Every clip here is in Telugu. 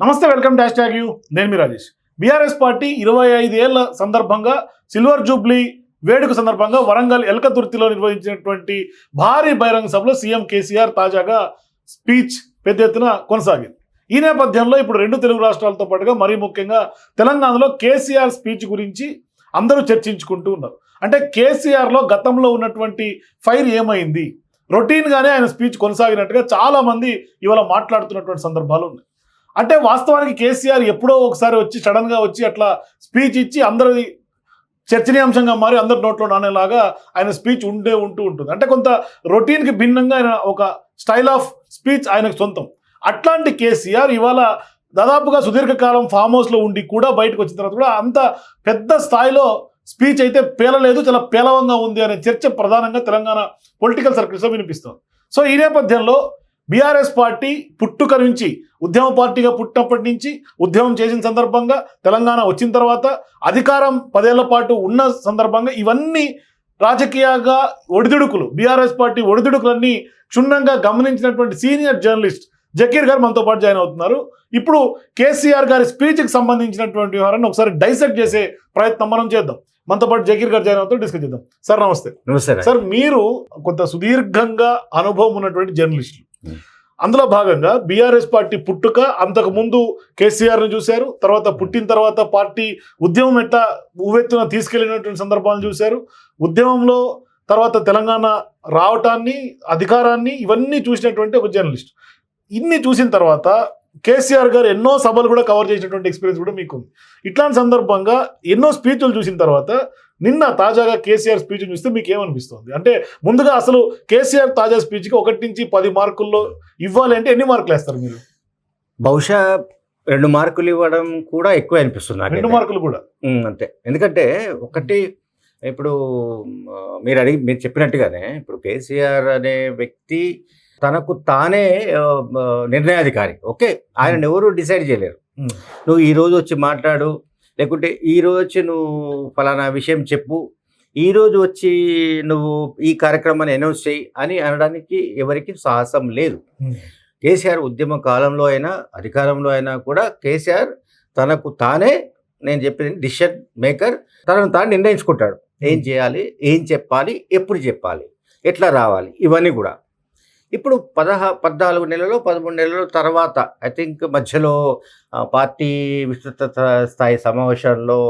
నమస్తే వెల్కమ్ డాష్ ట్యాగ్ యూ. నేను మీ రాజేష్. బీఆర్ఎస్ పార్టీ ఇరవై ఐదేళ్ళ సందర్భంగా సిల్వర్ జూబ్లీ వేడుక సందర్భంగా వరంగల్ ఎల్కతుర్తిలో నిర్వహించినటువంటి భారీ బహిరంగ సభలో సీఎం కేసీఆర్ తాజాగా స్పీచ్ పెద్ద ఎత్తున కొనసాగింది. ఈ నేపథ్యంలో ఇప్పుడు రెండు తెలుగు రాష్ట్రాలతో పాటుగా మరీ ముఖ్యంగా తెలంగాణలో కేసీఆర్ స్పీచ్ గురించి అందరూ చర్చించుకుంటూ ఉన్నారు. అంటే కేసీఆర్లో గతంలో ఉన్నటువంటి ఫైర్ ఏమైంది? రొటీన్గానే ఆయన స్పీచ్ కొనసాగినట్టుగా చాలా మంది ఇవాళ మాట్లాడుతున్నటువంటి సందర్భాలు ఉన్నాయి. అంటే వాస్తవానికి కేసీఆర్ ఎప్పుడో ఒకసారి వచ్చి సడన్గా వచ్చి అట్లా స్పీచ్ ఇచ్చి అందరి చర్చనీయాంశంగా మారి అందరి నోట్లో నానేలాగా ఆయన స్పీచ్ ఉండే ఉంటూ ఉంటుంది. అంటే కొంత రొటీన్కి భిన్నంగా ఆయన ఒక స్టైల్ ఆఫ్ స్పీచ్ ఆయనకు సొంతం. అట్లాంటి కేసీఆర్ ఇవాళ దాదాపుగా సుదీర్ఘకాలం ఫామ్ హౌస్లో ఉండి కూడా బయటకు వచ్చిన తర్వాత కూడా అంత పెద్ద స్థాయిలో స్పీచ్ అయితే పేలలేదు చాలా పేలవంగా ఉంది అనే చర్చ ప్రధానంగా తెలంగాణ పొలిటికల్ సర్కిల్స్లో వినిపిస్తుంది. సో ఈ నేపథ్యంలో బీఆర్ఎస్ పార్టీ పుట్టుక నుంచి ఉద్యమ పార్టీగా పుట్టినప్పటి నుంచి ఉద్యమం చేసిన సందర్భంగా తెలంగాణ వచ్చిన తర్వాత అధికారం పదేళ్ళ పాటు ఉన్న సందర్భంగా ఇవన్నీ రాజకీయంగా ఒడిదుడుకులు బీఆర్ఎస్ పార్టీ ఒడిదుడుకులన్నీ క్షుణ్ణంగా గమనించినటువంటి సీనియర్ జర్నలిస్ట్ జకీర్ గారు మనతో పాటు జాయిన్ అవుతున్నారు ఇప్పుడు కేసీఆర్ గారి స్పీచ్కి సంబంధించినటువంటి వ్యవహారాన్ని ఒకసారి డైసెక్ట్ చేసే ప్రయత్నం మనం చేద్దాం మనతో పాటు జకీర్ గారు జాయిన్ అవుతారు డిస్కస్ చేద్దాం సార్ నమస్తే నమస్తే. సార్ మీరు కొంత సుదీర్ఘంగా అనుభవం ఉన్నటువంటి జర్నలిస్టులు. అందులో భాగంగా బీఆర్ఎస్ పార్టీ పుట్టుక అంతకు ముందు కేసీఆర్ని చూశారు తర్వాత పుట్టిన తర్వాత పార్టీ ఉద్యమం ఎట్లా ఉవ్వెత్తున తీసుకెళ్ళినటువంటి సందర్భాలను చూశారు. ఉద్యమంలో తర్వాత తెలంగాణ రావటాన్ని అధికారాన్ని ఇవన్నీ చూసినటువంటి ఒక జర్నలిస్ట్. ఇన్ని చూసిన తర్వాత కేసీఆర్ గారు ఎన్నో సభలు కూడా కవర్ చేసినటువంటి ఎక్స్పీరియన్స్ కూడా మీకు ఉంది ఇట్లాంటి సందర్భంగా ఎన్నో స్పీచ్లు చూసిన తర్వాత నిన్న తాజాగా కేసీఆర్ స్పీచ్ చూస్తే మీకు ఏమనిపిస్తుంది అంటే ముందుగా అసలు కేసీఆర్ తాజా స్పీచ్కి ఒకటి నుంచి పది మార్కుల్లో ఇవ్వాలి అంటే ఎన్ని మార్కులు వేస్తారు మీరు? బహుశా రెండు మార్కులు ఇవ్వడం కూడా ఎక్కువ అనిపిస్తుంది నాకైతే. రెండు మార్కులు కూడా? అంతే. ఎందుకంటే ఒకటి ఇప్పుడు మీరు అడిగి మీరు చెప్పినట్టుగానే ఇప్పుడు కేసీఆర్ అనే వ్యక్తి తనకు తానే నిర్ణయాధికారి. ఓకే ఆయన ఎవరు డిసైడ్ చేయలేరు. నువ్వు ఈ రోజు వచ్చి మాట్లాడు లేకుంటే ఈ రోజు వచ్చి నువ్వు ఫలానా విషయం చెప్పు. ఈ రోజు వచ్చి నువ్వు ఈ కార్యక్రమాన్ని అనౌన్స్ చేయి అని అనడానికి ఎవరికి సాహసం లేదు. కేసీఆర్ ఉద్యమ కాలంలో అయినా అధికారంలో అయినా కూడా కేసీఆర్ తనకు తానే నేను చెప్పిన డిసిషన్ మేకర్. తనను తాను నిర్ణయించుకుంటాడు. ఏం చేయాలి? ఏం చెప్పాలి? ఎప్పుడు చెప్పాలి? ఎట్లా రావాలి? ఇవన్నీ కూడా. ఇప్పుడు పదహా పద్నాలుగు నెలలు పదమూడు నెలల తర్వాత ఐ థింక్ మధ్యలో పార్టీ విస్తృత స్థాయి సమావేశాల్లో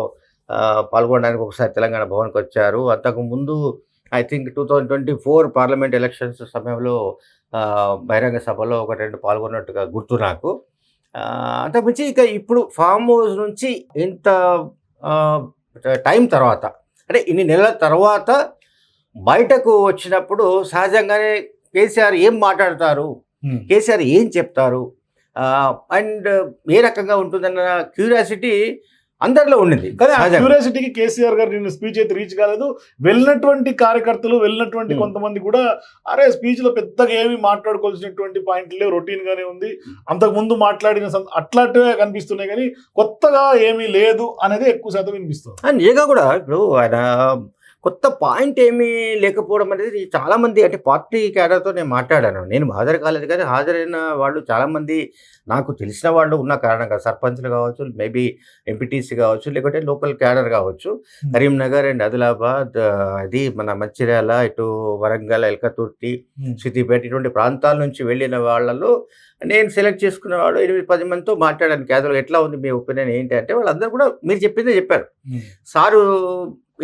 పాల్గొనడానికి ఒకసారి తెలంగాణ భవన్కి వచ్చారు. అంతకు ముందు I think two thousand twenty four parliament elections సమయంలో బహిరంగ సభలో ఒక రెండు పాల్గొన్నట్టుగా గుర్తు నాకు. అంతకుమించి ఇక ఇప్పుడు ఫామ్ హౌస్ నుంచి ఇంత టైం తర్వాత అంటే ఇన్ని నెలల తర్వాత బయటకు వచ్చినప్పుడు సహజంగానే కేసీఆర్ ఏం మాట్లాడతారు ఉమ్. కేసీఆర్ ఏం చెప్తారు అండ్ ఏ రకంగా ఉంటుందన్న క్యూరియాసిటీ అందరిలో ఉండింది కానీ ఆ. క్యూరియాసిటీకి కేసీఆర్ గారు నిన్న స్పీచ్ అయితే రీచ్ కాలేదు వెళ్ళినటువంటి కార్యకర్తలు వెళ్ళినటువంటి Hmm. కొంతమంది కూడా అరే స్పీచ్లో పెద్దగా ఏమి మాట్లాడుకోవాల్సినటువంటి పాయింట్లు లేవు రొటీన్ గానే ఉంది అంతకు ముందు మాట్లాడిన అట్లాంటివే కనిపిస్తున్నాయి కానీ కొత్తగా ఏమీ లేదు అనేది ఎక్కువ శాతం వినిపిస్తుంది అండ్ ఏగా కూడా ఇప్పుడు ఆయన కొత్త పాయింట్ ఏమీ లేకపోవడం అనేది చాలా మంది అంటే పార్టీ క్యాడర్తో నేను మాట్లాడాను. నేను హాజరు కాలేదు కానీ హాజరైన వాళ్ళు చాలా మంది నాకు తెలిసిన వాళ్ళు ఉన్న కారణంగా సర్పంచ్లు కావచ్చు మేబీ ఎంపీటీసీ కావచ్చు లేకుంటే లోకల్ క్యాడర్ కావచ్చు. కరీంనగర్ అండ్ ఆదిలాబాద్ ఇది మన మంచిర్యాల ఇటు వరంగల్ ఎల్కతుర్తి సిద్దిపేట ఇటువంటి ప్రాంతాల నుంచి వెళ్ళిన వాళ్ళలో నేను సెలెక్ట్ చేసుకున్న వాడు ఎనిమిది పది మందితో మాట్లాడాను. క్యాజువల్గా ఎట్లా ఉంది మీ ఒపీనియన్ ఏంటి అంటే వాళ్ళందరూ కూడా మీరు చెప్పిందే చెప్పారు. సారు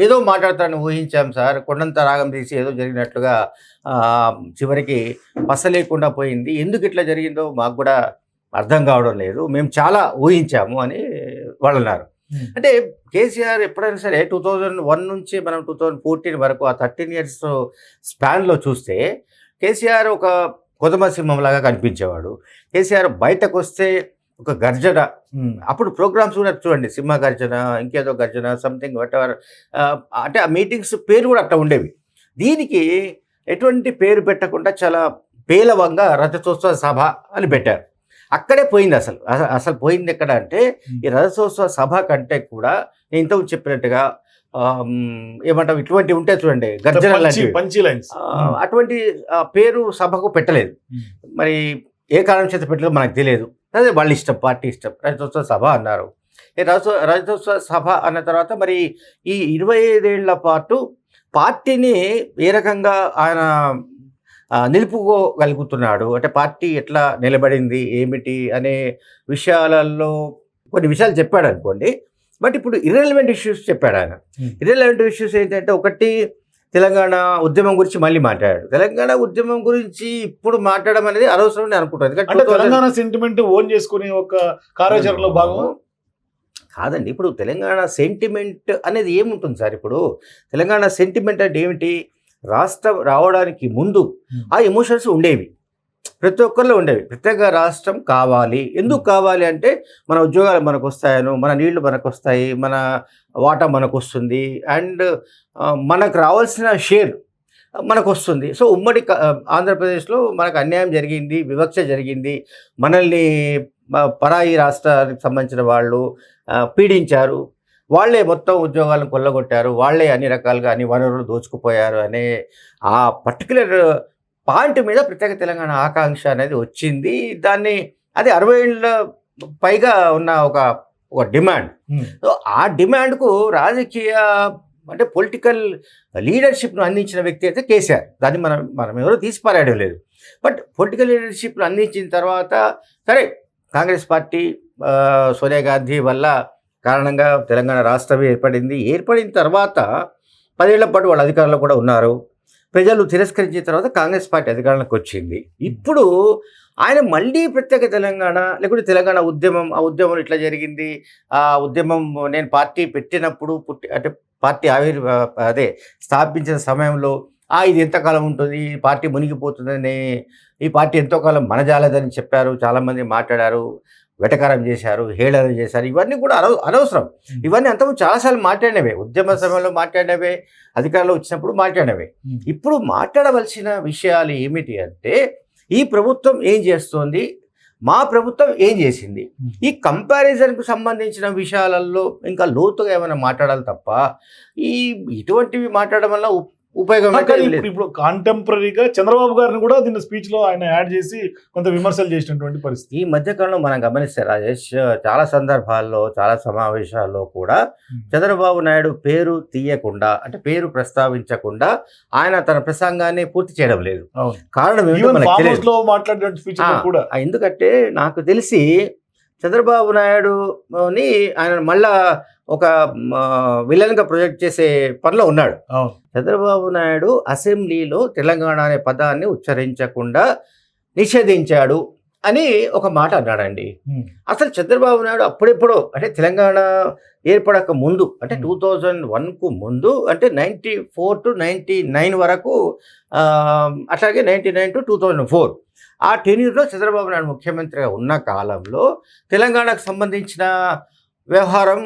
ఏదో మాట్లాడతాను ఊహించాం సార్. కొండంత రాగం తీసి ఏదో జరిగినట్లుగా చివరికి పస లేకుండా పోయింది. ఎందుకు ఇట్లా జరిగిందో మాకు కూడా అర్థం కావడం లేదు. మేము చాలా ఊహించాము అని వాళ్ళు అన్నారు అంటే కేసీఆర్ ఎప్పుడైనా సరే టూ థౌజండ్ వన్ నుంచి మనం టూ థౌజండ్ ఫోర్టీన్ వరకు ఆ థర్టీన్ ఇయర్స్ స్పాన్లో చూస్తే కేసీఆర్ ఒక కొదమ సింహంలాగా కనిపించేవాడు. కేసీఆర్ బయటకు వస్తే ఒక గర్జన అప్పుడు ప్రోగ్రామ్స్ కూడా చూడండి సింహ గర్జన ఇంకేదో గర్జన సంథింగ్ వాట్ ఎవర్ అంటే ఆ మీటింగ్స్ పేరు కూడా అట్లా ఉండేవి. దీనికి ఎటువంటి పేరు పెట్టకుండా చాలా పేలవంగా రథోత్సవ సభ అని పెట్టారు. అక్కడే పోయింది అసలు. అస- అసలు పోయింది ఎక్కడ అంటే ఈ రథోత్సవ సభ కంటే కూడా నేను ఇంతకు చెప్పినట్టుగా ఏమంటాం ఇటువంటివి ఉంటాయి చూడండి గర్జన అటువంటి పేరు సభకు పెట్టలేదు. మరి ఏ కారణం చేత పెట్టలేదు మనకు తెలియదు. అదే వాళ్ళ ఇష్టం పార్టీ ఇష్టం. రజతోత్సవ సభ అన్నారు. ఈ రజతో రజతోత్సవ సభ అన్న తర్వాత మరి ఈ ఇరవై ఐదేళ్ళ పాటు పార్టీని ఏ రకంగా ఆయన నిలుపుకోగలుగుతున్నాడు? అంటే పార్టీ ఎట్లా నిలబడింది? ఏమిటి? అనే విషయాలలో కొన్ని విషయాలు చెప్పాడు అనుకోండి. బట్ ఇప్పుడు ఇర్రెలవెంట్ ఇష్యూస్ చెప్పాడు ఆయన. ఇర్రెలవెంట్ ఇష్యూస్ ఏంటంటే ఒకటి తెలంగాణ ఉద్యమం గురించి మళ్ళీ మాట్లాడాడు. తెలంగాణ ఉద్యమం గురించి ఇప్పుడు మాట్లాడడం అనేది అనవసరం నేను అనుకుంటాను ఎందుకంటే అంటే 2000 తెలంగాణ సెంటిమెంట్ ఓన్ చేసుకునే ఒక కార్యాచరణలో భాగం? కాదండి ఇప్పుడు తెలంగాణ సెంటిమెంట్ అనేది ఏముంటుంది సార్ ఇప్పుడు? తెలంగాణ సెంటిమెంట్ అంటే ఏమిటి? రాష్ట్రం రావడానికి ముందు ఆ ఎమోషన్స్ ఉండేవి. ప్రతి ఒక్కరిలో ఉండేవి. ప్రత్యేక రాష్ట్రం కావాలి. ఎందుకు కావాలి అంటే మన ఉద్యోగాలు మనకు వస్తాయను మన నీళ్ళు మనకు వస్తాయి మన వాటా మనకు వస్తుంది అండ్ మనకు రావాల్సిన షేర్ మనకు వస్తుంది సో ఉమ్మడి ఆంధ్రప్రదేశ్లో మనకు అన్యాయం జరిగింది వివక్ష జరిగింది. మనల్ని పరాయి రాష్ట్రానికి సంబంధించిన వాళ్ళు పీడించారు. వాళ్ళే మొత్తం ఉద్యోగాలను కొల్లగొట్టారు. వాళ్ళే అన్ని రకాలుగా అన్ని వనరులు దోచుకుపోయారు అనే ఆ పర్టికులర్ పాయింట్ మీద ప్రత్యేక తెలంగాణ ఆకాంక్ష అనేది వచ్చింది. దాన్ని అది అరవై ఏళ్ళ పైగా ఉన్న ఒక ఒక డిమాండ్. సో ఆ డిమాండ్కు రాజకీయ అంటే పొలిటికల్ లీడర్షిప్ను అందించిన వ్యక్తి అయితే కేసీఆర్. దాన్ని మనం మనం ఎవరో తీసిపారాయడం లేదు. బట్ పొలిటికల్ లీడర్షిప్ను అందించిన తర్వాత సరే కాంగ్రెస్ పార్టీ సోనియా గాంధీ వల్ల కారణంగా తెలంగాణ రాష్ట్రం ఏర్పడింది. ఏర్పడిన తర్వాత పదేళ్ళ పాటు వాళ్ళు అధికారంలో కూడా ఉన్నారు. ప్రజలు తిరస్కరించిన తర్వాత కాంగ్రెస్ పార్టీ అధికారంలోకి వచ్చింది. ఇప్పుడు ఆయన మళ్ళీ ప్రత్యేక తెలంగాణ లేకుంటే తెలంగాణ ఉద్యమం ఆ ఉద్యమం ఇట్లా జరిగింది. ఆ ఉద్యమం నేను పార్టీ పెట్టినప్పుడు పుట్టి అంటే పార్టీ ఆవిర్ అదే స్థాపించిన సమయంలో ఆ ఇది ఎంతకాలం ఉంటుంది? ఈ పార్టీ మునిగిపోతుందని ఈ పార్టీ ఎంతో కాలం మనజాలదని చెప్పారు. చాలామంది మాట్లాడారు. వెటకారం చేశారు హేళన చేశారు ఇవన్నీ కూడా అనవ అనవసరం. ఇవన్నీ అంతకుముందు చాలాసార్లు మాట్లాడినవే. ఉద్యమ సమయంలో మాట్లాడినవే అధికారంలో వచ్చినప్పుడు మాట్లాడినవే. ఇప్పుడు మాట్లాడవలసిన విషయాలు ఏమిటి అంటే ఈ ప్రభుత్వం ఏం చేస్తోంది? మా ప్రభుత్వం ఏం చేసింది. ఈ కంపారిజన్కు సంబంధించిన విషయాలలో ఇంకా లోతుగా ఏమైనా మాట్లాడాలి తప్ప ఈ ఇటువంటివి మాట్లాడడం వల్ల ఉపయోగం. ఇప్పుడు కాంటెంపరీగా చంద్రబాబు గారిని కూడా దీని స్పీచ్లో ఆయన యాడ్ చేసి కొంత విమర్శలు చేసినటువంటి పరిస్థితి. ఈ మధ్యకాలంలో మనం గమనిస్తే రాజేష్ చాలా సందర్భాల్లో చాలా సమావేశాల్లో కూడా చంద్రబాబు నాయుడు పేరు తీయకుండా అంటే పేరు ప్రస్తావించకుండా ఆయన తన ప్రసంగాన్ని పూర్తి చేయడం లేదు. కారణం ఎందుకంటే నాకు తెలిసి చంద్రబాబు నాయుడుని ఆయన మళ్ళా ఒక విలన్గా ప్రొజెక్ట్ చేసే పనిలో ఉన్నాడు చంద్రబాబు నాయుడు అసెంబ్లీలో తెలంగాణ అనే పదాన్ని ఉచ్చరించకుండా నిషేధించాడు అని ఒక మాట అన్నాడండి. అసలు చంద్రబాబు నాయుడు అప్పుడెప్పుడో అంటే తెలంగాణ ఏర్పడక ముందు అంటే. టూ థౌజండ్ వన్కు ముందు అంటే ninety four to ninety nine వరకు అట్లాగే ninety nine to two thousand four ఆ టెన్యూర్లో చంద్రబాబు నాయుడు ముఖ్యమంత్రిగా ఉన్న కాలంలో తెలంగాణకు సంబంధించిన వ్యవహారం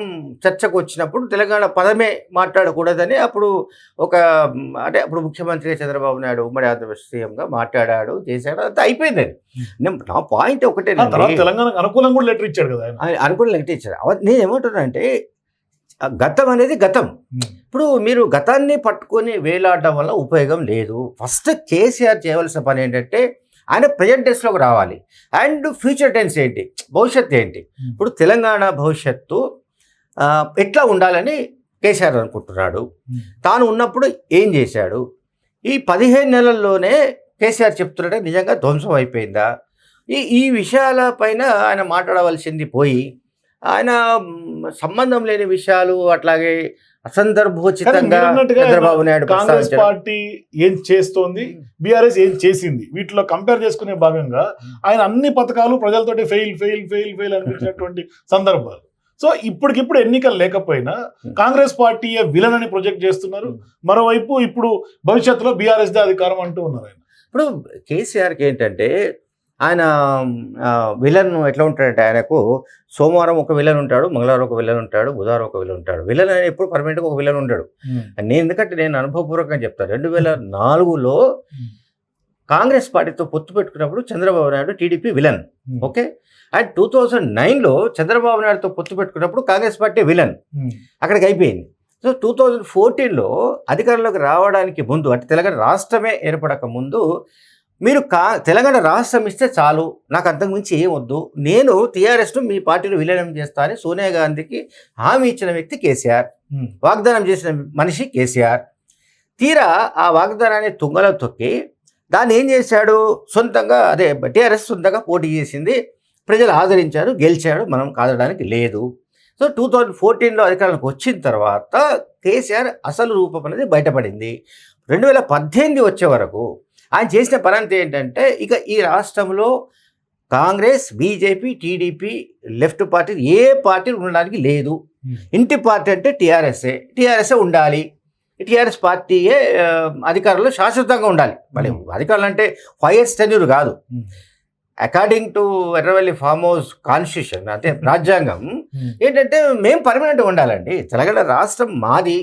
చర్చకు వచ్చినప్పుడు తెలంగాణ పదమే మాట్లాడకూడదని అప్పుడు ఒక అంటే అప్పుడు ముఖ్యమంత్రిగా చంద్రబాబు నాయుడు ఉమ్మడి ఆంధ్రప్రదేశ్ సీఎంగా మాట్లాడాడు చేశాడు అంతా అయిపోయింది. అది. నేను- నా పాయింట్ ఒకటే తెలంగాణకు అనుకూలంగా కూడా లెటర్ ఇచ్చాడు కదా లెక్క ఇచ్చారు అవ- నేను ఏమంటున్నానంటే ఆ గతం అనేది గతం. ఇప్పుడు మీరు గతాన్ని పట్టుకొని వేలాడడం వల్ల ఉపయోగం లేదు. ఫస్ట్ కేసీఆర్ చేయవలసిన పని ఏంటంటే ఆయన ప్రజెంట్ టెన్స్లోకి రావాలి. అండ్ ఫ్యూచర్ టెన్స్ ఏంటి? భవిష్యత్తు ఏంటి? ఇప్పుడు తెలంగాణ భవిష్యత్తు ఎట్లా ఉండాలని కేసీఆర్ అనుకుంటున్నాడు. తాను ఉన్నప్పుడు ఏం చేశాడు? ఈ పదిహేను నెలల్లోనే కేసీఆర్ చెప్తున్నాడే నిజంగా ధ్వంసం అయిపోయిందా? ఈ ఈ విషయాల పైన ఆయన మాట్లాడవలసింది పోయి ఆయన సంబంధం లేని విషయాలు అట్లాగే అసందర్భోచితంగా చంద్రబాబు నాయుడు కాంగ్రెస్. పార్టీ ఏం చేస్తోంది? బీఆర్ఎస్ ఏం చేసింది? వీటిలో కంపేర్ చేసుకునే భాగంగా ఆయన అన్ని పథకాలు ప్రజలతోటి ఫెయిల్ ఫెయిల్ ఫెయిల్ ఫెయిల్ అనిపించినటువంటి సందర్భాలు. సో ఇప్పటికిప్పుడు ఎన్నికలు లేకపోయినా కాంగ్రెస్ పార్టీ విలన్ అని ప్రొజెక్ట్ చేస్తున్నారు. మరోవైపు ఇప్పుడు భవిష్యత్తులో బీఆర్ఎస్ దే అధికారం అంటూ ఉన్నారు ఆయన. ఇప్పుడు కేసీఆర్కి ఏంటంటే ఆయన విలన్ ఎట్లా ఉంటాడంటే ఆయనకు సోమవారం ఒక విలన్ ఉంటాడు మంగళవారం ఒక విలన్ ఉంటాడు బుధవారం ఒక విలన్ ఉంటాడు. విలన్ అని ఎప్పుడు పర్మనెంట్గా ఒక విలన్ ఉంటాడు నేను ఎందుకంటే నేను అనుభవపూర్వకంగా చెప్తాను రెండు వేల నాలుగులో కాంగ్రెస్ పార్టీతో పొత్తు పెట్టుకున్నప్పుడు Chandrababu Naidu TDP villain okay? And two thousand నైన్లో చంద్రబాబు నాయుడుతో పొత్తు పెట్టుకున్నప్పుడు కాంగ్రెస్ పార్టీ విలన్ అక్కడికి అయిపోయింది. సో టూ థౌజండ్ ఫోర్టీన్లో అధికారంలోకి రావడానికి ముందు అంటే తెలంగాణ రాష్ట్రమే ఏర్పడక ముందు మీరు కా తెలంగాణ రాష్ట్రం ఇస్తే చాలు. నాకు అంతకుమించి ఏం వద్దు. నేను టీఆర్ఎస్ను మీ పార్టీలో విలీనం చేస్తా అని సోనియా గాంధీకి హామీ ఇచ్చిన వ్యక్తి కేసీఆర్. వాగ్దానం చేసిన మనిషి కేసీఆర్. తీరా ఆ వాగ్దానాన్ని తుంగలో తొక్కి దాన్ని ఏం చేశాడు? సొంతంగా అదే టీఆర్ఎస్ సొంతంగా పోటీ చేసింది. ప్రజలు ఆదరించారు గెలిచాడు మనం కాదడానికి లేదు. సో టూ థౌజండ్ ఫోర్టీన్లో అధికారంలోకి వచ్చిన తర్వాత కేసీఆర్ అసలు రూపం అనేది బయటపడింది. రెండు వేల పద్దెనిమిది వచ్చే వరకు ఆయన చేసిన పని అంతా ఏంటంటే ఇక ఈ రాష్ట్రంలో Congress BJP TDP left party ఏ పార్టీ ఉండడానికి లేదు Hmm. ఇంటి పార్టీ అంటే టీఆర్ఎస్ఏ టీఆర్ఎస్ఏ ఉండాలి టీఆర్ఎస్ పార్టీయే అధికారంలో శాశ్వతంగా ఉండాలి మళ్ళీ Hmm. అధికారులు అంటే ఇయర్స్ టెన్యూర్ కాదు Hmm. According to Erravalli farm house constitution అంటే రాజ్యాంగం. ఏంటంటే మేము పర్మనెంట్గా ఉండాలండి తెలంగాణ రాష్ట్రం మాది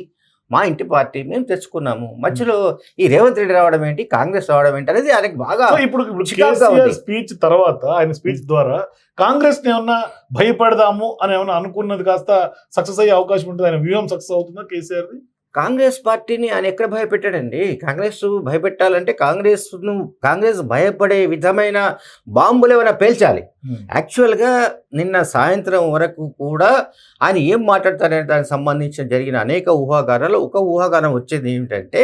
మా ఇంటి పార్టీ మేము తెచ్చుకున్నాము. మధ్యలో ఈ రేవంత్ రెడ్డి రావడం ఏంటి కాంగ్రెస్ రావడం ఏంటి అనేది ఆయనకి బాగా ఇప్పుడు. స్పీచ్ తర్వాత ఆయన స్పీచ్ ద్వారా కాంగ్రెస్ని ఏమన్నా భయపడదాము అని ఏమన్నా అనుకున్నది కాస్త సక్సెస్ అయ్యే అవకాశం ఉంటుంది ఆయన వ్యూహం సక్సెస్ అవుతుందా కేసీఆర్ కాంగ్రెస్ పార్టీని ఆయన ఎక్కడ భయపెట్టాడండి? కాంగ్రెస్ భయపెట్టాలంటే కాంగ్రెస్ కాంగ్రెస్ భయపడే విధమైన బాంబులు ఏమైనా పేల్చాలి. యాక్చువల్గా నిన్న సాయంత్రం వరకు కూడా ఆయన ఏం మాట్లాడతారనే దానికి సంబంధించిన జరిగిన అనేక ఊహాగానాలు. ఒక ఊహాగానం వచ్చేది ఏమిటంటే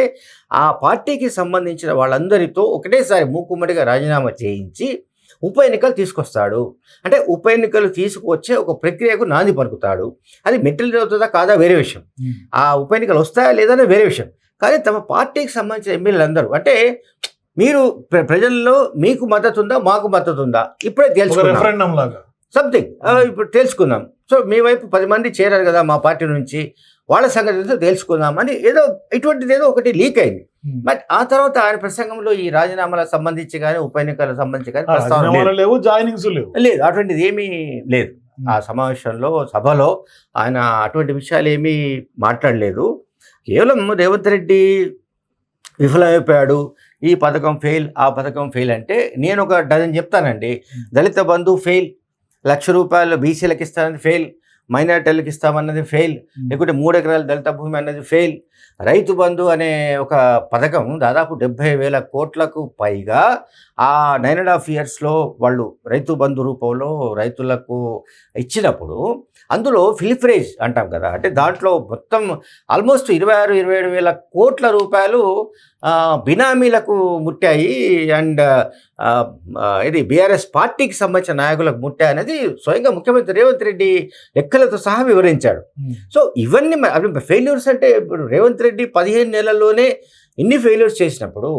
ఆ పార్టీకి సంబంధించిన వాళ్ళందరితో ఒకటేసారి మూకుమ్మడిగా రాజీనామా చేయించి ఉప ఎన్నికలు తీసుకొస్తాడు. అంటే ఉప ఎన్నికలు తీసుకువచ్చే ఒక ప్రక్రియకు నాంది పలుకుతాడు. అది మెటీరియల్ అవుతుందా కాదా వేరే విషయం. ఆ ఉప ఎన్నికలు వస్తాయా లేదనే వేరే విషయం. కానీ తమ పార్టీకి సంబంధించిన ఎమ్మెల్యేలు అందరూ అంటే మీరు ప్ర- ప్రజల్లో మీకు మద్దతు ఉందా మాకు మద్దతు ఉందా? ఇప్పుడే లాగా. సంథింగ్ ఇప్పుడు తెలుసుకుందాం. సో మీ వైపు పది మంది చేరారు కదా మా పార్టీ నుంచి. వాళ్ళ సంగతి ఏంటో తెలుసుకుందాం అని ఏదో ఇటువంటిది ఏదో ఒకటి లీక్ అయింది. బట్ ఆ తర్వాత ఆయన ప్రసంగంలో ఈ రాజీనామాలకు సంబంధించి కానీ ఉప ఎన్నికలకు సంబంధించి కానీ ప్రస్తావన. లేవు జాయినింగ్స్ లేవు. లేదు. అటువంటిది ఏమీ లేదు. ఆ సమావేశంలో సభలో ఆయన అటువంటి విషయాలు ఏమీ మాట్లాడలేదు. కేవలం రేవంత్ రెడ్డి విఫలమైపోయాడు. ఈ పథకం ఫెయిల్ ఆ పథకం ఫెయిల్ అంటే నేను ఒక డజన్ చెప్తానండి. దళిత బంధు ఫెయిల్ లక్ష రూపాయలు బీసీలకు ఇస్తానది ఫెయిల్ మైనార్టీలకు ఇస్తామన్నది ఫెయిల్ లేకుంటే మూడు ఎకరాల దళిత భూమి అన్నది ఫెయిల్ రైతు బంధు అనే ఒక పథకం దాదాపు డెబ్బై వేల కోట్లకు పైగా ఆ నైన్ అండ్ హాఫ్ ఇయర్స్లో వాళ్ళు రైతు బంధు రూపంలో రైతులకు ఇచ్చినప్పుడు అందులో ఫిలిఫ్రేజ్ అంటాం కదా. అంటే దాంట్లో మొత్తం ఆల్మోస్ట్ ఇరవై ఆరు ఇరవై ఏడు వేల కోట్ల రూపాయలు బినామీలకు ముట్టాయి. అండ్ ఇది బీఆర్ఎస్ పార్టీకి సంబంధించిన నాయకులకు ముట్టాయి అనేది స్వయంగా ముఖ్యమంత్రి రేవంత్ రెడ్డి లెక్కలతో సహా వివరించాడు. సో ఇవన్నీ ఫెయిల్యూర్స్ అంటే ఇప్పుడు రేవంత్ రెడ్డి పదిహేను నెలల్లోనే ఇన్ని ఫెయిల్యూర్స్ చేసినప్పుడు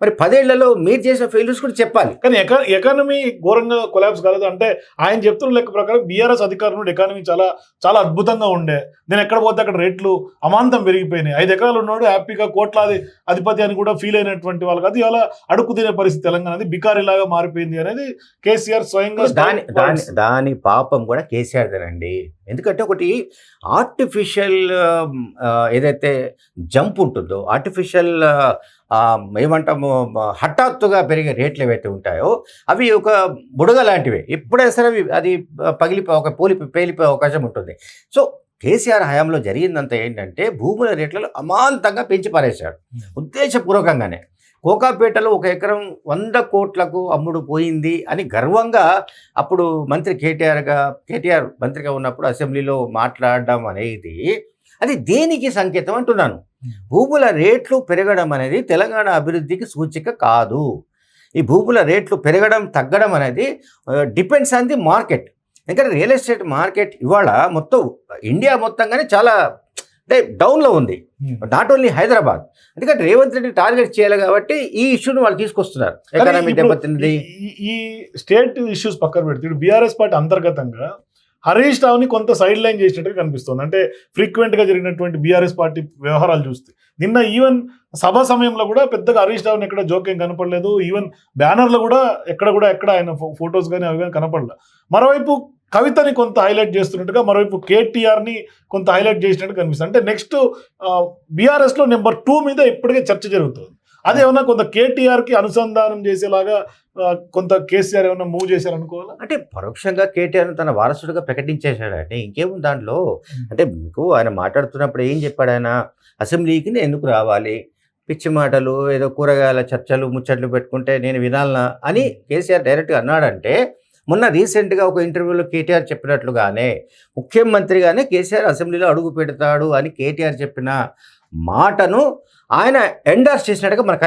మరి పదేళ్ళలో మీరు చేసిన ఫెయిల్యూర్స్ కూడా చెప్పాలి. కానీ ఎకా ఎకానమీ ఘోరంగా కొలాబ్స్ కాలేదు. అంటే ఆయన చెప్తున్న లెక్క ప్రకారం బీఆర్ఎస్ అధికారం నుండి ఎకానమీ చాలా చాలా అద్భుతంగా ఉండే. నేను ఎక్కడ పోతే అక్కడ రేట్లు అమాంతం పెరిగిపోయినాయి. ఐదు ఎకరాలు ఉన్నాడు హ్యాపీగా కోట్లాది అధిపతి అని కూడా ఫీల్ అయినటువంటి వాళ్ళు కాదు. ఇవాళ అడుక్కు తినే పరిస్థితి తెలంగాణ అది బికారిలాగా మారిపోయింది అనేది కేసీఆర్ స్వయంగా దాని దాని దాని పాపం కూడా కేసీఆర్దేనండి ఎందుకంటే ఒకటి ఆర్టిఫిషియల్ ఏదైతే జంప్ ఉంటుందో ఆర్టిఫిషియల్ ఏమంటాము హఠాత్తుగా పెరిగే రేట్లు ఏవైతే ఉంటాయో అవి ఒక బుడగ లాంటివి. ఎప్పుడైనా సరే అవి అది పగిలిపోయి ఒక పోలి పేలిపోయే అవకాశం ఉంటుంది. సో కేసీఆర్ హయాంలో జరిగిందంతా ఏంటంటే భూముల రేట్లను అమాంతంగా పెంచి పారేశాడు. ఉద్దేశపూర్వకంగానే. కోకాపేటలో ఒక ఎకరం వంద కోట్లకు అమ్ముడు పోయింది అని గర్వంగా అప్పుడు మంత్రి కేటీఆర్గా కేటీఆర్ మంత్రిగా ఉన్నప్పుడు అసెంబ్లీలో మాట్లాడడం అనేది అది దేనికి సంకేతం అంటున్నాను. భూముల రేట్లు పెరగడం అనేది తెలంగాణ అభివృద్ధికి సూచిక కాదు. ఈ భూముల రేట్లు పెరగడం తగ్గడం అనేది డిపెండ్స్ ఆన్ ది మార్కెట్. ఎందుకంటే రియల్ ఎస్టేట్ మార్కెట్ ఇవాళ మొత్తం ఇండియా మొత్తంగానే చాలా అంటే డౌన్లో ఉంది. Not only Hyderabad. ఎందుకంటే రేవంత్ రెడ్డి టార్గెట్ చేయాలి కాబట్టి ఈ ఇష్యూని వాళ్ళు తీసుకొస్తున్నారు. ఎకనామీ దెబ్బతిన్నది. ఈ- స్టేట్ ఇష్యూస్ పక్కన పెడితే బీఆర్ఎస్ పార్టీ అంతర్గతంగా హరీష్ రావుని కొంత సైడ్ లైన్ చేసినట్టుగా కనిపిస్తుంది. అంటే ఫ్రీక్వెంట్గా జరిగినటువంటి బీఆర్ఎస్ పార్టీ వ్యవహారాలు చూస్తే. నిన్న ఈవెన్ సభ సమయంలో కూడా పెద్దగా హరీష్ రావుని ఎక్కడ జోక్యం కనపడలేదు. ఈవెన్ బ్యానర్లు కూడా ఎక్కడ కూడా ఎక్కడ ఆయన ఫొటోస్ కానీ అవి కానీ కనపడలేదు మరోవైపు కవితని కొంత హైలైట్ చేస్తున్నట్టుగా మరోవైపు కేటీఆర్ని కొంత హైలైట్ చేసినట్టు కనిపిస్తుంది. అంటే నెక్స్ట్ బీఆర్ఎస్లో నెంబర్ టూ మీద ఇప్పటికే చర్చ జరుగుతుంది. అదేమన్నా కొంత కేటీఆర్కి అనుసంధానం చేసేలాగా కొంత కేసీఆర్ ఏమన్నా మూవ్ చేశారు అనుకోవాలా అంటే పరోక్షంగా కేటీఆర్ తన వారసుడిగా ప్రకటించేశాడు అంటే ఇంకేముంది దాంట్లో? అంటే మీకు ఆయన మాట్లాడుతున్నప్పుడు ఏం చెప్పాడు ఆయన? అసెంబ్లీకి నేను ఎందుకు రావాలి? పిచ్చి మాటలు ఏదో కూరగాయల చర్చలు ముచ్చట్లు పెట్టుకుంటే నేను వినాలనా అని కేసీఆర్ డైరెక్ట్గా అన్నాడంటే మొన్న రీసెంట్గా ఒక ఇంటర్వ్యూలో కేటీఆర్ చెప్పినట్లుగానే ముఖ్యమంత్రిగానే కేసీఆర్ అసెంబ్లీలో అడుగు పెడతాడు అని కేటీఆర్ చెప్పిన మాటను ఆయన ఎండార్స్ చేసినట్టుగా మనకు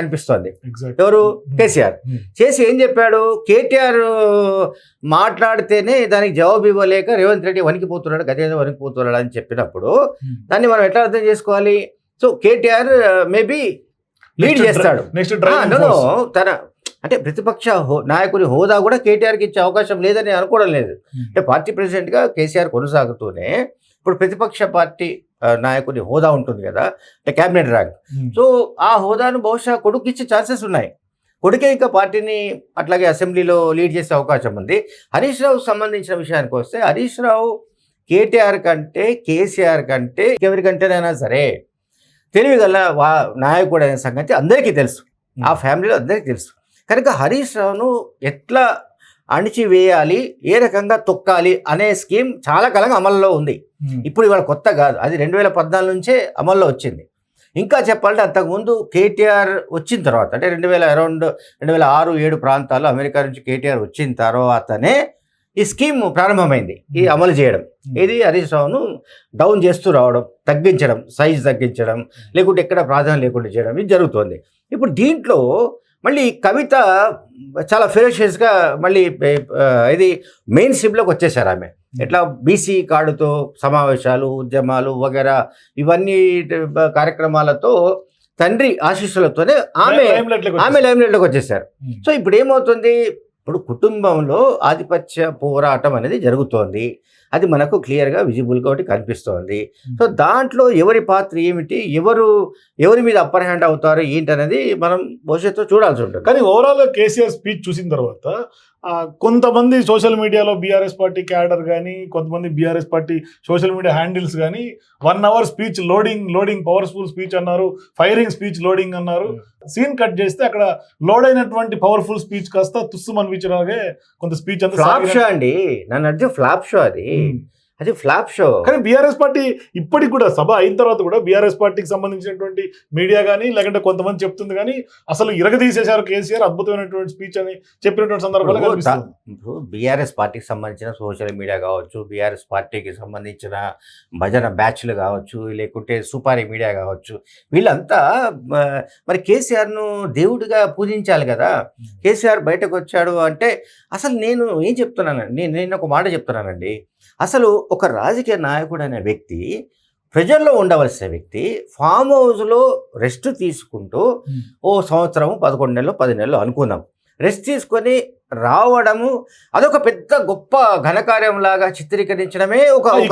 ఎగ్జాక్ట్ ఎవరు? కేసీఆర్. చేసి ఏం చెప్పాడు? కేటీఆర్ మాట్లాడితేనే దానికి జవాబు ఇవ్వలేక రేవంత్ రెడ్డి వణికిపోతున్నాడు గదేదో వణికిపోతున్నాడు అని చెప్పినప్పుడు దాన్ని మనం ఎట్లా అర్థం చేసుకోవాలి? సో కేటీఆర్ మేబీ లీడ్ చేస్తాడు. తన అంటే ప్రతిపక్ష హో- నాయకుని హోదా కూడా కేటీఆర్కి ఇచ్చే అవకాశం లేదని అనుకోవడం లేదు. అంటే పార్టీ ప్రెసిడెంట్గా కేసీఆర్ కొనసాగుతూనే ఇప్పుడు ప్రతిపక్ష పార్టీ నాయకుని హోదా ఉంటుంది కదా అంటే క్యాబినెట్ ర్యాంక్. సో ఆ హోదాను బహుశా కొడుకు ఇచ్చే ఛాన్సెస్ ఉన్నాయి. కొడుకే ఇంకా పార్టీని అట్లాగే అసెంబ్లీలో లీడ్ చేసే అవకాశం ఉంది. హరీష్ రావు సంబంధించిన విషయానికి వస్తే హరీష్ రావు కేటీఆర్ కంటే కేసీఆర్ కంటే ఎవరికంటేనైనా సరే తెలివిగల వా నాయకుడు అనే సంగతి అందరికీ తెలుసు. ఆ ఫ్యామిలీలో అందరికీ తెలుసు. కనుక హరీష్ రావును ఎట్లా అణిచివేయాలి? ఏ రకంగా తొక్కాలి? అనే స్కీమ్ చాలా కాలంగా అమల్లో ఉంది. ఇప్పుడు ఇవాళ కొత్త కాదు. అది రెండు వేల పద్నాలుగు నుంచే అమల్లో వచ్చింది. ఇంకా చెప్పాలంటే అంతకుముందు కేటీఆర్ వచ్చిన తర్వాత అంటే రెండు వేల అరౌండ్ రెండు వేల ఆరు ఏడు ప్రాంతాల్లో అమెరికా నుంచి కేటీఆర్ వచ్చిన తర్వాతనే ఈ స్కీమ్ ప్రారంభమైంది ఈ అమలు చేయడం. ఇది హరీష్ రావును డౌన్ చేస్తూ రావడం తగ్గించడం సైజ్ తగ్గించడం లేకుంటే ఎక్కడ ప్రాధాన్యం లేకుండా చేయడం ఇది జరుగుతోంది. ఇప్పుడు దీంట్లో మళ్ళీ కవిత చాలా ఫెరోషియస్గా మళ్ళీ ఇది మెయిన్ స్ట్రీమ్లోకి వచ్చేసారు ఆమె. ఎట్లా బీసీ కార్డుతో సమావేశాలు ఉద్యమాలు వగేరా ఇవన్నీ కార్యక్రమాలతో తండ్రి ఆశీస్సులతోనే ఆమె ఆమె లైమ్లైట్లోకి వచ్చేసారు. సో ఇప్పుడు ఏమవుతుంది ఇప్పుడు కుటుంబంలో ఆధిపత్య పోరాటం అనేది జరుగుతోంది. అది మనకు క్లియర్గా విజిబుల్గా ఒకటి కనిపిస్తోంది. సో దాంట్లో ఎవరి పాత్ర ఏమిటి? ఎవరు ఎవరి మీద అప్పర్ హ్యాండ్ అవుతారు? ఏంటి అనేది మనం భవిష్యత్తులో చూడాల్సి ఉంటుంది. కానీ ఓవరాల్గా కేసీఆర్ స్పీచ్ చూసిన తర్వాత కొంతమంది సోషల్ మీడియాలో బీఆర్ఎస్ పార్టీ క్యాడర్ కానీ కొంతమంది BRS party social media handles కానీ one hour speech loading loading powerful speech అన్నారు ఫైరింగ్ స్పీచ్ లోడింగ్ అన్నారు. సీన్ కట్ చేస్తే అక్కడ లోడ్ అయినటువంటి పవర్ఫుల్ స్పీచ్ కాస్త తుస్సు అనిపించడాగే కొంత స్పీచ్ అంతా ఫ్లాప్ సాగినట్టు- షో అండి. నన్ను అడిగితే ఫ్లాప్ షో అది. ఉమ్. అది ఫ్లాప్ షో. కానీ బీఆర్ఎస్ పార్టీ ఇప్పటికి కూడా సభ అయిన తర్వాత కూడా బీఆర్ఎస్ పార్టీకి సంబంధించినటువంటి మీడియా కానీ లేకుంటే కొంతమంది చెప్తుంది కానీ అసలు ఇరగదీసేశారు కేసీఆర్ అద్భుతమైనటువంటి స్పీచ్ అని చెప్పినటువంటి సందర్భాలు ఇప్పుడు బీఆర్ఎస్ పార్టీకి సంబంధించిన సోషల్ మీడియా కావచ్చు బీఆర్ఎస్ పార్టీకి సంబంధించిన భజన బ్యాచ్లు కావచ్చు లేకుంటే సుపారీ మీడియా కావచ్చు వీళ్ళంతా మరి కేసీఆర్ను దేవుడిగా పూజించాలి కదా. కేసీఆర్ బయటకు వచ్చాడు అంటే అసలు నేను ఏం చెప్తున్నానండి? నేను నేను ఒక మాట చెప్తున్నానండి. అసలు ఒక రాజకీయ నాయకుడు అనే వ్యక్తి ప్రజల్లో ఉండవలసిన వ్యక్తి ఫామ్ హౌస్లో రెస్ట్ తీసుకుంటూ. ఓ సంవత్సరము పదకొండు నెలలు పది నెలలు అనుకుందాం. రెస్ట్ తీసుకొని రావడము అదొక పెద్ద గొప్ప ఘనకార్యం లాగా చిత్రీకరించడమే ఒక అంశం.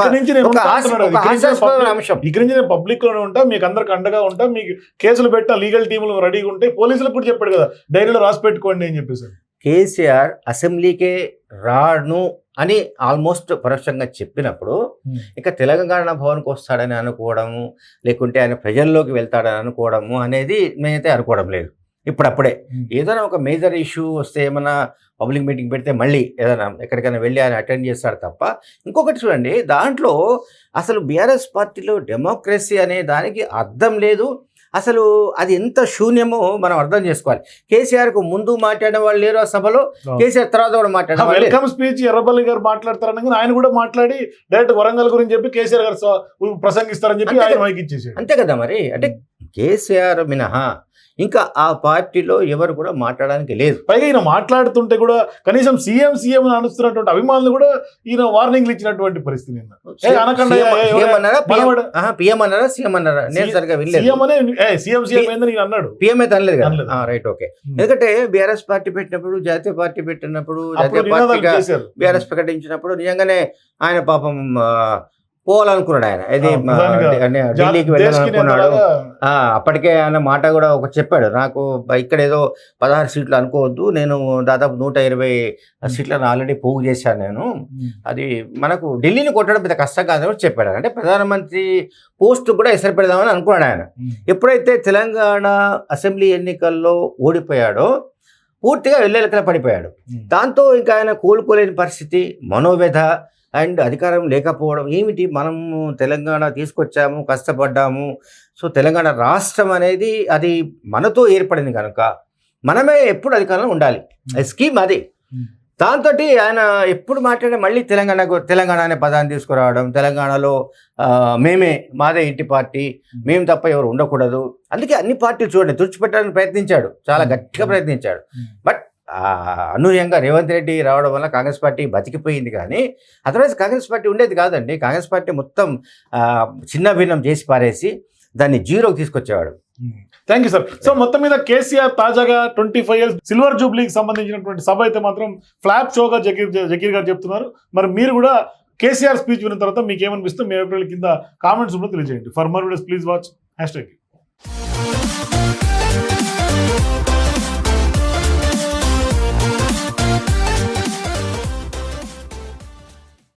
ఇక్కడ నుంచి నేను పబ్లిక్లోనే ఉంటా మీకు అందరికి అండగా ఉంటా మీకు కేసులు పెట్టా లీగల్ టీములు రెడీగా ఉంటే పోలీసులకు కూడా చెప్పాడు కదా డైరీలో రాసి పెట్టుకోండి అని చెప్పేసి. కేసీఆర్ అసెంబ్లీకే రాను అని ఆల్మోస్ట్ పరోక్షంగా చెప్పినప్పుడు ఇక తెలంగాణ భవన్కి వస్తాడని అనుకోవడము లేకుంటే ఆయన ప్రజల్లోకి వెళ్తాడని అనుకోవడము అనేది నేనైతే అనుకోవడం లేదు. ఇప్పుడప్పుడే. ఏదైనా ఒక మేజర్ ఇష్యూ వస్తే ఏమైనా పబ్లిక్ మీటింగ్ పెడితే మళ్ళీ ఏదైనా ఎక్కడికైనా వెళ్ళి ఆయన అటెండ్ చేస్తాడు తప్ప ఇంకొకటి చూడండి దాంట్లో అసలు బీఆర్ఎస్ పార్టీలో డెమోక్రసీ అనే దానికి అర్థం లేదు. అసలు అది ఎంత శూన్యమో మనం అర్థం చేసుకోవాలి. కేసీఆర్కు ముందు మాట్లాడిన వాళ్ళు లేరు ఆ సభలో. కేసీఆర్ తర్వాత కూడా మాట్లాడిన వాళ్ళు లేరు. వెల్కమ్ స్పీచ్ ఎర్రబల్లి గారు మాట్లాడతారని ఆయన కూడా మాట్లాడి డైరెక్ట్ వరంగల్ గురించి చెప్పి కేసీఆర్ గారు ప్రసంగిస్తారని చెప్పి ఆయన అంతే కదా మరి. అంటే కేసీఆర్ మినహా ఇంకా ఆ పార్టీలో ఎవరు కూడా మాట్లాడడానికి లేదు. పైగా ఈయన మాట్లాడుతుంటే కూడా కనీసం సీఎం సీఎం అని అనుస్తున్నటువంటి అభిమానులు కూడా ఈయన వార్నింగ్లు ఇచ్చినటువంటి పరిస్థితి పిఎం అన్నారా? సీఎం అన్నారా? నేను సరిగా వినలేదు. ఈయన అన్నాడు. పిఎం అయితే అనలేదు అనలేదు. కదా రైట్ ఓకే. ఎందుకంటే బీఆర్ఎస్ పార్టీ పెట్టినప్పుడు జాతీయ పార్టీ పెట్టినప్పుడు జాతీయ పార్టీగా చేశారు. బీఆర్ఎస్ ప్రకటించినప్పుడు నిజంగానే ఆయన పాపం పోవాలనుకున్నాడు ఆయన. ఇది ఢిల్లీకి వెళ్ళాలనుకున్నాడు అప్పటికే ఆయన మాట కూడా ఒక చెప్పాడు. నాకు ఇక్కడ ఏదో పదహారు సీట్లు అనుకోవద్దు. నేను దాదాపు నూట ఇరవై సీట్లను ఆల్రెడీ పోగు చేశాను నేను. అది మనకు ఢిల్లీని కొట్టడం పెద్ద కష్టం కాదని చెప్పాడు. అంటే ప్రధానమంత్రి పోస్ట్ కూడా ఎసరు పెడదామని అనుకున్నాడు ఆయన. ఎప్పుడైతే తెలంగాణ అసెంబ్లీ ఎన్నికల్లో ఓడిపోయాడో పూర్తిగా వెళ్ళెలకల పడిపోయాడు. దాంతో ఇంకా ఆయన కోలుకోలేని పరిస్థితి మనోవ్యధ అండ్ అధికారం లేకపోవడం ఏమిటి? మనము తెలంగాణ తీసుకొచ్చాము కష్టపడ్డాము. సో తెలంగాణ రాష్ట్రం అనేది అది మనతో ఏర్పడింది కనుక మనమే ఎప్పుడు అధికారంలో ఉండాలి. స్కీమ్ అది. దాంతో ఆయన ఎప్పుడు మాట్లాడే మళ్ళీ తెలంగాణ తెలంగాణ అనే పదాన్ని తీసుకురావడం తెలంగాణలో మేమే మాదే ఇంటి పార్టీ మేము. తప్ప ఎవరు ఉండకూడదు. అందుకే అన్ని పార్టీలు చూడండి తుడిచిపెట్టడానికి ప్రయత్నించాడు. చాలా గట్టిగా ప్రయత్నించాడు. బట్ అనూహ్యంగా రేవంత్ రెడ్డి రావడం వల్ల కాంగ్రెస్ పార్టీ బతికిపోయింది కానీ అదర్వైజ్ కాంగ్రెస్ పార్టీ ఉండేది కాదండి. కాంగ్రెస్ పార్టీ మొత్తం చిన్న భిన్నం చేసి పారేసి దాన్ని జీరోకి తీసుకొచ్చేవాడు. థ్యాంక్ యూ సార్ సో మొత్తం మీద కేసీఆర్ తాజాగా ట్వంటీ ఫైవ్ ఇయర్స్ సిల్వర్ జూబ్లీకి సంబంధించినటువంటి సభ అయితే మాత్రం ఫ్లాప్ షోగా జకీర్ జకీర్ గారు చెప్తున్నారు. మరి మీరు కూడా కేసీఆర్ స్పీచ్ విన్న తర్వాత మీకు ఏమనిపిస్తుంది మీ అభిప్రాయాల కింద కామెంట్స్ కూడా తెలియజేయండి. Further videos please watch hashtag